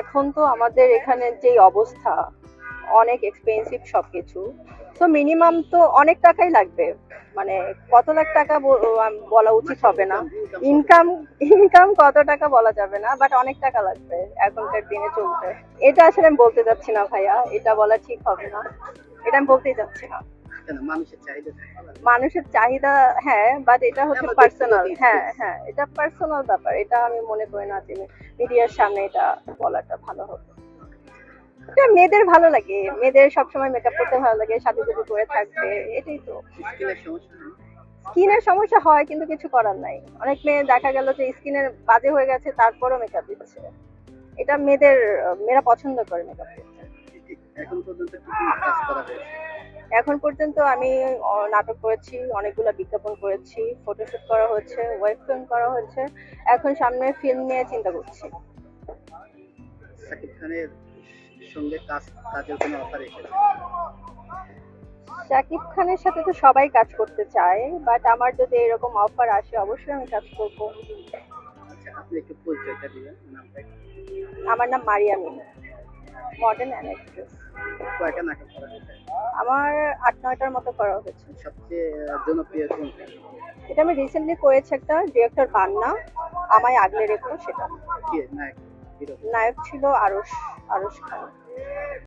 এখন তো আমাদের এখানে যেই অবস্থা, অনেক এক্সপেন্সিভ সবকিছু। তো মিনিমাম তো অনেক টাকাই লাগবে। মানে কত লাখ টাকা বলা উচিত হবে না। ইনকাম ইনকাম কত টাকা বলা যাবে না বাট অনেক টাকা লাগবে এখনকার দিনে চলতে। এটা আসলে আমি বলতে যাচ্ছি না ভাইয়া, এটা বলা ঠিক হবে না। এটা আমি বলতেই যাচ্ছি না। কেন মানুষের চাহিদা থাকে। মানুষের চাহিদা হ্যাঁ বাট এটা হচ্ছে পার্সোনাল হ্যাঁ হ্যাঁ এটা পার্সোনাল ব্যাপার এটা আমি মনে করি না যে মিডিয়ার সামনে এটা বলাটা ভালো হবে। এটা মেয়েদের ভালো লাগে মেয়েদের সবসময় মেকআপ করতে ভালো লাগে সাথে সাথে করে থাকবে এটাই তো। স্কিনের সমস্যা স্কিনের সমস্যা হয় কিন্তু কিছু করার নাই। অনেক মেয়ে দেখা গেল যে স্কিনের বাজে হয়ে গেছে তারপরও মেকআপ দিচ্ছে। এটা মেয়েদের মেয়েরা পছন্দ করে মেকআপ করতে এখন পর্যন্ত কি কি কাজ করা হয়েছে? এখন পর্যন্ত আমি নাটক করেছি অনেকগুলো বিজ্ঞাপন করেছি ফটোশুট করা হচ্ছে ওয়েব ফিল্ম করা হচ্ছে এখন সামনে ফিল্ম নিয়ে চিন্তা করছি। সাকিব খানের সঙ্গে কাজ কাজের কোনো অফার এসেছে? শাকিব খানের সাথে তো সবাই কাজ করতে চায় বাট আমার যদি এরকম অফার আসে অবশ্যই আমি কাজ করব। আচ্ছা আপনি একটু পরিচয়টা দিবেন আমার নাম মারিয়ামি মডার্ন অ্যান্ড কয়টা নাটক করা হয়েছে। আমার আট নয়টার মতো করা হয়েছে। সবচেয়ে জনপ্রিয় কোনটা? এটা আমি রিসেন্টলি করেছি একটা ডিরেক্টর বান্না আমায় আগলে রেখো সেটা। নায়ক নায়ক ছিল আরশ আরশ খান।